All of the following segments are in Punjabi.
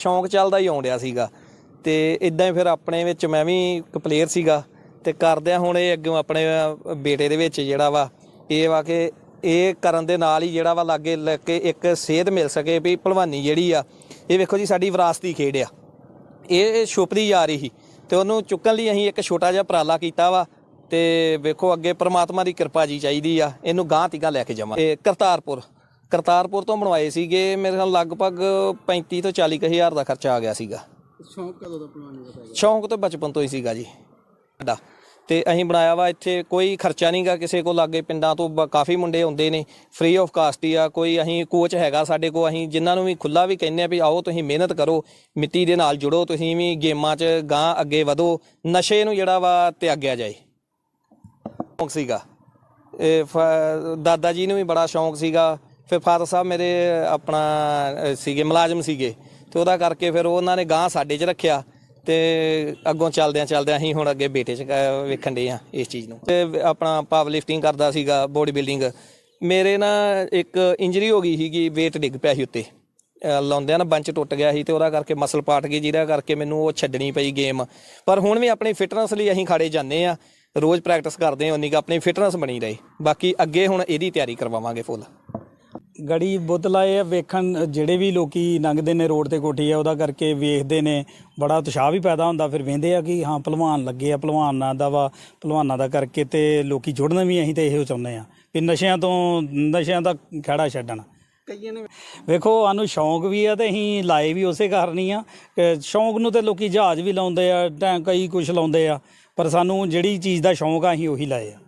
ਸ਼ੌਂਕ ਚੱਲਦਾ ਹੀ ਆਉਣ ਡਿਆ ਸੀਗਾ। ਤੇ ਇਦਾਂ ਹੀ ਫਿਰ ਆਪਣੇ ਵਿੱਚ ਮੈਂ ਵੀ ਇੱਕ ਪਲੇਅਰ ਸੀਗਾ। ਤੇ ਕਰਦਿਆਂ ਹੁਣ ਇਹ ਅੱਗੇ ਆਪਣੇ ਬੇਟੇ ਦੇ ਵਿੱਚ ਜਿਹੜਾ ਵਾ, ਇਹ ਵਾ ਕਿ ਇਹ ਕਰਨ ਦੇ ਨਾਲ ਹੀ ਜਿਹੜਾ ਵਾ ਲਾਗੇ ਲੱਗ ਕੇ ਇੱਕ ਸੇਧ ਮਿਲ ਸਕੇ ਵੀ ਭਲਵਾਨੀ ਜਿਹੜੀ ਆ, ਇਹ ਵੇਖੋ ਜੀ ਸਾਡੀ ਵਿਰਾਸਤੀ ਖੇਡ ਆ। ਇਹ ਛੁਪਦੀ ਜਾ ਰਹੀ ਸੀ। ਤੇ ਉਹਨੂੰ ਚੁੱਕਣ ਲਈ ਅਸੀਂ ਇੱਕ ਛੋਟਾ ਜਿਹਾ ਉਪਰਾਲਾ ਕੀਤਾ ਵਾ। ਤੇ ਵੇਖੋ ਅੱਗੇ ਪ੍ਰਮਾਤਮਾ ਦੀ ਕਿਰਪਾ ਜੀ ਚਾਹੀਦੀ ਆ। ਇਹਨੂੰ ਗਾਂਹ ਤੀਗਾ ਲੈ ਕੇ ਜਾਵਾਂ। ਇਹ ਕਰਤਾਰਪੁਰ ਕਰਤਾਰਪੁਰ ਤੋਂ ਬਣਵਾਏ ਸੀਗੇ ਮੇਰੇ ਨਾਲ ਲਗਭਗ 35 ਤੋਂ 40 ਕੁ ਹਜ਼ਾਰ ਦਾ ਖਰਚਾ ਆ ਗਿਆ ਸੀਗਾ। ਸ਼ੌਂਕ ਕਦੋਂ ਦਾ ਭਲਵਾਨੀ ਦਾ ਗਿਆ ਸ਼ੌਂਕ ਤਾਂ ਬਚਪਨ ਤੋਂ ਹੀ ਸੀਗਾ ਜੀ। ਸਾਡਾ। ਤੇ ਅਸੀਂ ਬਣਾਇਆ ਵਾ ਇੱਥੇ ਕੋਈ ਖਰਚਾ ਨਹੀਂਗਾ ਕਿਸੇ ਕੋਲ ਲਾਗੇ ਪਿੰਡਾਂ ਤੋਂ ਬ- ਕਾਫੀ ਮੁੰਡੇ ਆਉਂਦੇ ਨੇ ਫ੍ਰੀ ਆਫ ਕਾਸਟ ਹੀ ਆ ਕੋਈ ਅਸੀਂ ਕੋਚ ਹੈਗਾ ਸਾਡੇ ਕੋਲ ਅਸੀਂ ਜਿਨ੍ਹਾਂ ਨੂੰ ਵੀ ਖੁੱਲਾ ਵੀ ਕਹਿੰਦੇ ਆ ਵੀ ਆਓ ਤੁਸੀਂ ਮਿਹਨਤ ਕਰੋ ਮਿੱਟੀ ਦੇ ਨਾਲ ਜੁੜੋ ਤੁਸੀਂ ਵੀ ਗੇਮਾਂ 'ਚ ਗਾਂ ਅੱਗੇ ਵਧੋ ਨਸ਼ੇ ਨੂੰ ਜਿਹੜਾ ਵਾ ਤਿਆਗਿਆ ਜਾਏ। ਸ਼ੌਂਕ ਸੀਗਾ। ਇਹ ਫ- ਦਾਦਾ ਜੀ ਨੂੰ ਵੀ ਬੜਾ ਸ਼ੌਂਕ ਸੀਗਾ ਫਿਰ ਫਾਦਰ ਸਾਹਿਬ ਮੇਰੇ ਆਪਣਾ ਸੀਗੇ, ਮੁਲਾਜ਼ਮ ਸੀਗੇ। ਤੇ ਉਹਦਾ ਕਰਕੇ ਫਿਰ ਉਹਨਾਂ ਨੇ ਗਾਂ ਸਾਡੇ 'ਚ ਰੱਖਿਆ ਤੇ ਅੱਗੋਂ ਚੱਲਦਿਆਂ ਚੱਲਦਿਆਂ ਅਸੀਂ ਹੁਣ ਅੱਗੇ ਬੇਟੇ 'ਚ ਵੇਖਣ ਦੇ ਆ ਇਸ ਚੀਜ਼ ਨੂੰ। ਤੇ ਆਪਣਾ ਪਾਵਰ ਲਿਫਟਿੰਗ ਕਰਦਾ ਸੀਗਾ ਬੋਡੀ ਬਿਲਡਿੰਗ ਮੇਰੇ ਨਾ ਇੱਕ ਇੰਜਰੀ ਹੋ ਗਈ ਸੀਗੀ, weight ਡਿੱਗ ਪਿਆ ਸੀ ਉੱਤੇ। ਲਾਉਂਦਿਆਂ ਨਾ ਬੰਚ ਟੁੱਟ ਗਿਆ ਸੀ ਤੇ ਉਹਦਾ ਕਰਕੇ ਮਸਲ ਪਾਟ ਗਈ, ਜਿਹਦਾ ਕਰਕੇ ਮੈਨੂੰ ਉਹ ਛੱਡਣੀ ਪਈ ਗੇਮ ਪਰ ਹੁਣ ਵੀ ਆਪਣੀ ਫਿਟਨੈਸ ਲਈ ਅਸੀਂ ਖਾੜੇ ਜਾਂਦੇ ਆ ਰੋਜ਼ ਪ੍ਰੈਕਟਿਸ ਕਰਦੇ ਹਾਂ ਉਨੀ ਕੁ ਆਪਣੀ ਫਿਟਨੈਸ ਬਣੀ ਰਹੇ। ਬਾਕੀ ਅੱਗੇ ਹੁਣ ਇਹਦੀ ਤਿਆਰੀ ਕਰਵਾਵਾਂਗੇ ਫੁੱਲ ਗੜੀ ਬੁੱਤ ਲਾਏ ਆ ਵੇਖਣ ਜਿਹੜੇ ਵੀ ਲੋਕੀ ਲੰਘਦੇ ਨੇ ਰੋਡ ਤੇ ਕੋਠੀ ਆ ਉਹਦਾ ਕਰਕੇ ਵੇਖਦੇ ਨੇ ਬੜਾ ਉਤਸ਼ਾਹ ਵੀ ਪੈਦਾ ਹੁੰਦਾ ਫਿਰ ਵੇਂਦੇ ਆ ਕਿ ਹਾਂ ਪਹਿਲਵਾਨ ਲੱਗੇ ਆ ਪਹਿਲਵਾਨਾਂ ਦਾ ਵਾ ਪਹਿਲਵਾਨਾਂ ਦਾ ਕਰਕੇ ਤੇ ਲੋਕੀ ਜੁੜਨ ਵੀ ਅਸੀਂ ਤੇ ਇਹੋ ਚਾਹੁੰਦੇ ਆ ਵੀ ਨਸ਼ਿਆਂ ਤੋਂ ਨਸ਼ਿਆਂ ਦਾ ਖੜਾ ਛੱਡਣ। ਕਈਆਂ ਨੇ ਵੇਖੋ ਸਾਨੂੰ ਸ਼ੌਂਕ ਵੀ ਆ ਤੇ ਅਸੀਂ ਲਾਏ ਵੀ ਉਸੇ ਕਾਰਨ ਆ ਸ਼ੌਂਕ ਨੂੰ ਤੇ ਲੋਕੀ ਜਹਾਜ਼ ਵੀ ਲਾਉਂਦੇ ਆ ਟੈਂ ਕਈ ਕੁਝ ਲਾਉਂਦੇ ਆ ਪਰ ਸਾਨੂੰ ਜਿਹੜੀ ਚੀਜ਼ ਦਾ ਸ਼ੌਂਕ ਆ ਅਸੀਂ ਉਹੀ ਲਾਏ ਆ।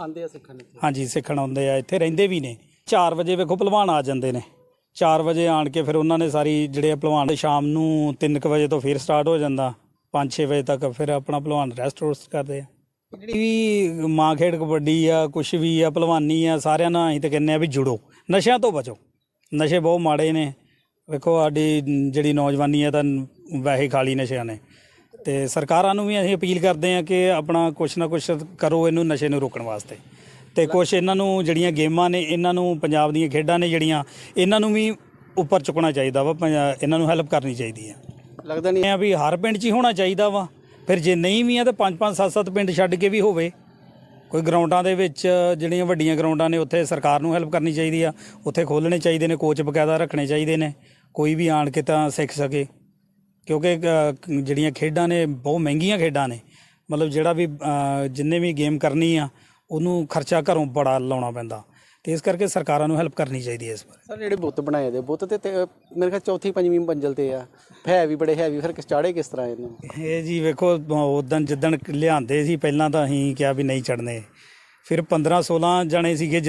ਆਂਦੇ ਆ ਸਿੱਖਣ ਹਾਂਜੀ ਸਿੱਖਣ ਆਉਂਦੇ ਆ ਇੱਥੇ ਰਹਿੰਦੇ ਵੀ ਨੇ। 4 ਵਜੇ ਵੇਖੋ ਪਹਿਲਵਾਨ ਆ ਜਾਂਦੇ ਨੇ। 4 ਵਜੇ ਆਣ ਕੇ ਫਿਰ ਉਹਨਾਂ ਨੇ ਸਾਰੀ ਜਿਹੜੇ ਆ ਪਹਿਲਵਾਨ ਸ਼ਾਮ ਨੂੰ 3 ਵਜੇ ਤੋਂ ਫਿਰ ਸਟਾਰਟ ਹੋ ਜਾਂਦਾ। 5-6 ਵਜੇ ਤੱਕ ਫਿਰ ਆਪਣਾ ਪਹਿਲਵਾਨ ਰੈਸਟ ਰੋਸਟ ਕਰਦੇ ਆ। ਜਿਹੜੀ ਵੀ ਮਾਂ ਖੇਡ ਕਬੱਡੀ ਆ, ਕੁਛ ਵੀ ਆ, ਪਹਿਲਵਾਨੀ ਆ, ਸਾਰਿਆਂ ਨਾਲ ਅਸੀਂ ਤਾਂ ਕਹਿੰਦੇ ਆ ਵੀ ਜੁੜੋ। ਨਸ਼ਿਆਂ ਤੋਂ ਬਚੋ। ਨਸ਼ੇ ਬਹੁਤ ਮਾੜੇ ਨੇ। ਵੇਖੋ ਸਾਡੀ ਜਿਹੜੀ ਨੌਜਵਾਨੀ ਆ ਤਾਂ ਵੈਸੇ ਖਾਲੀ ਨਸ਼ਿਆਂ ਨੇ। ਤੇ ਸਰਕਾਰਾਂ ਨੂੰ ਵੀ ਅਸੀਂ ਅਪੀਲ ਕਰਦੇ ਆ ਕਿ ਆਪਣਾ ਕੁਛ ਨਾ ਕੁਛ ਕਰੋ, ਇਹਨੂੰ ਨਸ਼ੇ ਨੂੰ ਰੋਕਣ ਵਾਸਤੇ। ਤੇ ਕੁਛ ਇਹਨਾਂ ਨੂੰ ਜਿਹੜੀਆਂ ਗੇਮਾਂ ਨੇ ਇਹਨਾਂ ਨੂੰ ਪੰਜਾਬ ਦੀਆਂ ਖੇਡਾਂ ਨੇ ਜਿਹੜੀਆਂ ਇਹਨਾਂ ਨੂੰ ਵੀ ਉੱਪਰ ਚੁੱਕਣਾ ਚਾਹੀਦਾ ਵਾ ਪੰਜਾ- ਇਹਨਾਂ ਨੂੰ ਹੈਲਪ ਕਰਨੀ ਚਾਹੀਦੀ ਹੈ ਲੱਗਦਾ ਨਹੀਂ ਇਹ ਆ ਵੀ ਹਰ ਪਿੰਡ 'ਚ ਹੀ ਹੋਣਾ ਚਾਹੀਦਾ ਵਾ ਫਿਰ ਜੇ ਨਹੀਂ ਵੀ ਆ ਤਾਂ ਪੰਜ ਪੰਜ ਸੱਤ ਸੱਤ ਪਿੰਡ ਛੱਡ ਕੇ ਵੀ ਹੋਵੇ। ਕੋਈ ਗਰਾਊਂਡਾਂ ਦੇ ਵਿੱਚ ਜਿਹੜੀਆਂ ਵੱਡੀਆਂ ਗਰਾਊਂਡਾਂ ਨੇ ਉੱਥੇ ਸਰਕਾਰ ਨੂੰ ਹੈਲਪ ਕਰਨੀ ਚਾਹੀਦੀ ਆ ਉੱਥੇ ਖੋਲ੍ਹਣੇ ਚਾਹੀਦੇ ਨੇ ਕੋਚ ਬਕਾਇਦਾ ਰੱਖਣੇ ਚਾਹੀਦੇ ਨੇ ਕੋਈ ਵੀ ਆਣ ਕੇ ਤਾਂ ਸਿੱਖ ਸਕੇ। ਕਿਉਂਕਿ ਅ, ਜਿਹੜੀਆਂ ਖੇਡਾਂ ਨੇ ਬਹੁਤ ਮਹਿੰਗੀਆਂ ਖੇਡਾਂ ਨੇ ਮਤਲਬ ਜਿਹੜਾ ਵੀ ਅ, ਜਿੰਨੇ ਵੀ ਗੇਮ ਕਰਨੀ ਆ ਉਹਨੂੰ ਖਰਚਾ ਘਰੋਂ ਬੜਾ ਲਾਉਣਾ ਪੈਂਦਾ। ਤੇ ਇਸ ਕਰਕੇ ਸਰਕਾਰਾਂ ਨੂੰ ਹੈਲਪ ਕਰਨੀ ਚਾਹੀਦੀ ਹੈ ਇਸ ਬਾਰੇ। ਸਰ ਜਿਹੜੇ ਬੁੱਤ ਬਣਾਏ ਦੇ ਬੁੱਤ ਤੇ ਮੇਰੇ ਖਿਆਲ ਚੌਥੀ ਪੰਜਵੀਂ ਮੰਜ਼ਲ ਤੇ ਆ। ਹੈ ਵੀ ਬੜੇ ਹੈਵੀ ਫਿਰ ਕਿਸ ਚਾੜੇ ਕਿਸ ਤਰ੍ਹਾਂ ਇਹਨੂੰ? ਇਹ ਜੀ ਵੇਖੋ ਉਦੋਂ ਜਿੱਦਣ ਲਿਆਂਦੇ ਸੀ ਪਹਿਲਾਂ ਤਾਂ ਅਸੀਂ ਕਿਹਾ ਵੀ ਨਹੀਂ ਚੜਨੇ ਫਿਰ 15 16 ਜਣੇ ਸੀਗੇ